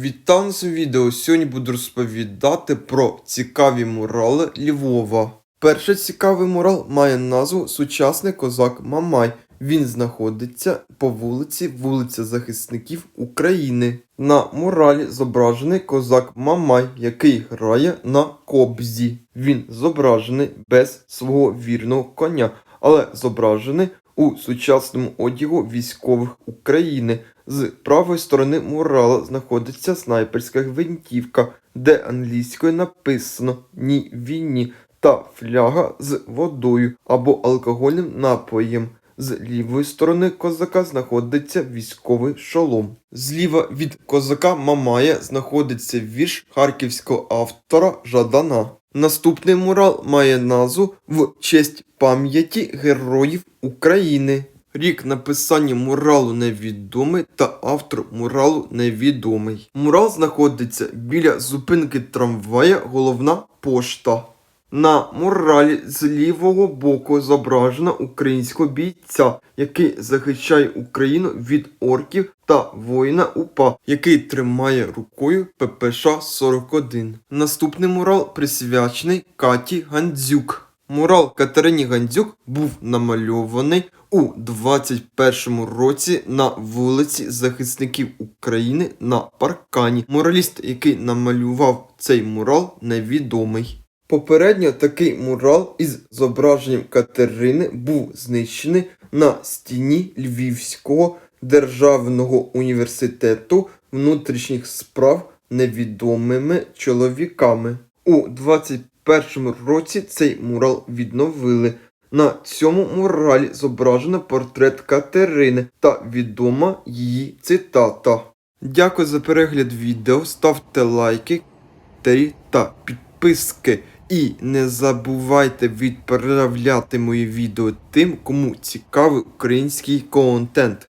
Вітаю цьому відео. Сьогодні буду розповідати про цікаві мурали Львова. Перший цікавий мурал має назву Сучасний козак Мамай. Він знаходиться по вулиці вулиця Захисників України. На муралі зображений козак Мамай, який грає на кобзі. Він зображений без свого вірного коня, але зображений у сучасному одягу військових України. З правої сторони мурала знаходиться снайперська гвинтівка, де англійською написано Ні війні та фляга з водою або алкогольним напоєм. З лівої сторони козака знаходиться військовий шолом. Зліва від козака Мамая знаходиться вірш харківського автора Жадана. Наступний мурал має назву в честь пам'яті героїв України. Рік написання муралу невідомий та автор муралу невідомий. Мурал знаходиться біля зупинки трамвая Головна пошта. На муралі з лівого боку зображено українського бійця, який захищає Україну від орків та воїна УПА, який тримає рукою ППШ-41. Наступний мурал присвячений Каті Гандзюк. Мурал Катерині Гандзюк був намальований у 21 році на вулиці Захисників України на паркані. Мураліст, який намалював цей мурал, невідомий. Попередньо такий мурал із зображенням Катерини був знищений на стіні Львівського державного університету внутрішніх справ невідомими чоловіками. У 21 році цей мурал відновили. На цьому муралі зображено портрет Катерини та відома її цитата. Дякую за перегляд відео, ставте лайки, коментарі та підписки. І не забувайте відправляти мої відео тим, кому цікавий український контент.